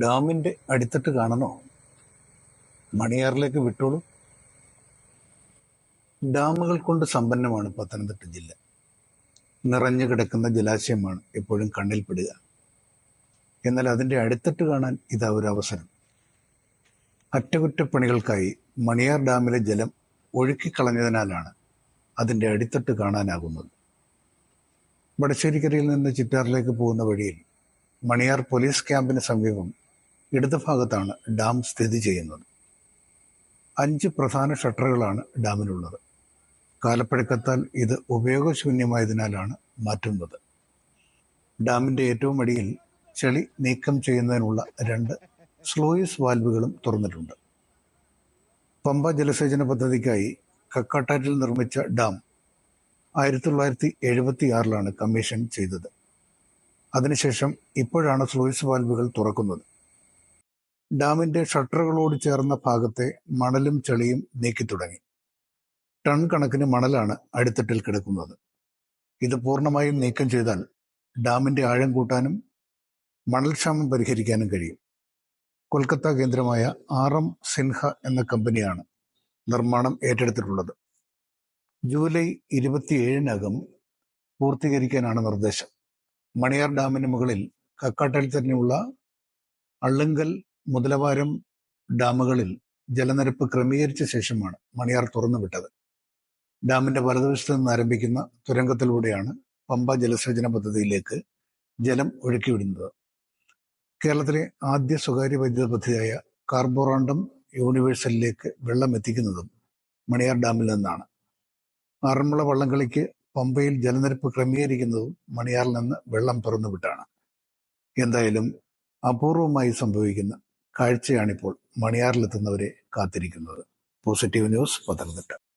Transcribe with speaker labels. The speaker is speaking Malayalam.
Speaker 1: ഡാമിന്റെ അടിത്തട്ട് കാണണോ? മണിയാറിലേക്ക് വിട്ടോളൂ. ഡാമുകൾ കൊണ്ട് സമ്പന്നമാണ് പത്തനംതിട്ട ജില്ല. നിറഞ്ഞു കിടക്കുന്ന ജലാശയമാണ് എപ്പോഴും കണ്ണിൽപ്പെടുക എന്നാൽ അതിന്റെ അടിത്തട്ട് കാണാൻ ഇതാ ഒരു അവസരം. അറ്റകുറ്റപ്പണികൾക്കായി മണിയാർ ഡാമിലെ ജലം ഒഴുക്കിക്കളഞ്ഞതിനാലാണ് അതിന്റെ അടിത്തട്ട് കാണാനാകുന്നത്. വടശ്ശേരിക്കരയിൽ നിന്ന് ചിറ്റാറിലേക്ക് പോകുന്ന വഴിയിൽ മണിയാർ പോലീസ് ക്യാമ്പിന് സമീപം ഇടതുഭാഗത്താണ് ഡാം സ്ഥിതി ചെയ്യുന്നത്. അഞ്ച് പ്രധാന ഷട്ടറുകളാണ് ഡാമിനുള്ളത്. കാലപ്പഴക്കത്താൽ ഇത് ഉപയോഗശൂന്യമായതിനാലാണ് മാറ്റുന്നത്. ഡാമിന്റെ ഏറ്റവും അടിയിൽ ചെളി നീക്കം ചെയ്യുന്നതിനുള്ള രണ്ട് സ്ലോയിസ് വാൽവുകളും തുറന്നിട്ടുണ്ട്. പമ്പ ജലസേചന പദ്ധതിക്കായി കക്കാട്ടാറ്റിൽ നിർമ്മിച്ച ഡാം ആയിരത്തി തൊള്ളായിരത്തി എഴുപത്തി ആറിലാണ് കമ്മീഷൻ ചെയ്തത്. അതിനുശേഷം ഇപ്പോഴാണ് സ്ലൂയിസ് വാൽവുകൾ തുറക്കുന്നത്. ഡാമിന്റെ ഷട്ടറുകളോട് ചേർന്ന ഭാഗത്തെ മണലും ചെളിയും നീക്കി തുടങ്ങി. ടൺ കണക്കിന് മണലാണ് അടിത്തട്ടിൽ കിടക്കുന്നത്. ഇത് പൂർണമായും നീക്കം ചെയ്താൽ ഡാമിന്റെ ആഴം കൂട്ടാനും മണൽക്ഷാമം പരിഹരിക്കാനും കഴിയും. കൊൽക്കത്ത കേന്ദ്രമായ ആർ എം സിൻഹ എന്ന കമ്പനിയാണ് നിർമ്മാണം ഏറ്റെടുത്തിട്ടുള്ളത്. ജൂലൈ ഇരുപത്തിയേഴിനകം പൂർത്തീകരിക്കാനാണ് നിർദ്ദേശം. മണിയാർ ഡാമിന് മുകളിൽ കക്കാട്ടിൽ തന്നെയുള്ള അള്ളുങ്കൽ മുതലവാരം ഡാമുകളിൽ ജലനിരപ്പ് ക്രമീകരിച്ച ശേഷമാണ് മണിയാർ തുറന്നുവിട്ടത്. ഡാമിന്റെ വലതുവശത്ത് നിന്ന് ആരംഭിക്കുന്ന തുരങ്കത്തിലൂടെയാണ് പമ്പ ജലസേചന പദ്ധതിയിലേക്ക് ജലം ഒഴുക്കിവിടുന്നത്. കേരളത്തിലെ ആദ്യ സ്വകാര്യ വൈദ്യുത പദ്ധതിയായ കാർബോറാണ്ടം യൂണിവേഴ്സലിലേക്ക് വെള്ളം എത്തിക്കുന്നതും മണിയാർ ഡാമിൽ നിന്നാണ്. ആറന്മുള വള്ളംകളിക്ക് പമ്പയിൽ ജലനിരപ്പ് ക്രമീകരിക്കുന്നതും മണിയാറിൽ നിന്ന് വെള്ളം തുറന്നുവിട്ടാണ്. എന്തായാലും അപൂർവമായി സംഭവിക്കുന്ന കാഴ്ചയാണിപ്പോൾ മണിയാറിലെത്തുന്നവരെ കാത്തിരിക്കുന്നത്. Positive news Pathanamthitta.